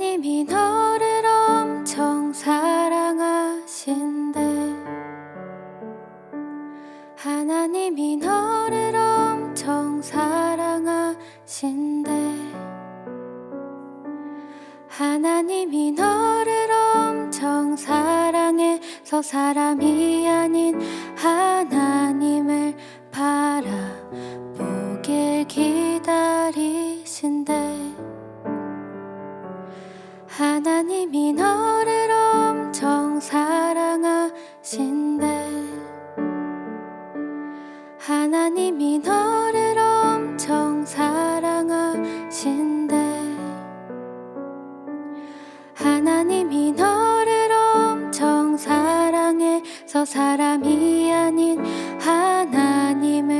하나님이 너를 엄청 사랑하신대. 하나님이 너를 엄청 사랑하신대. 하나님이 너를 엄청 사랑해서 사람이 아닌 하나님 사람이 아닌 하나님을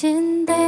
心的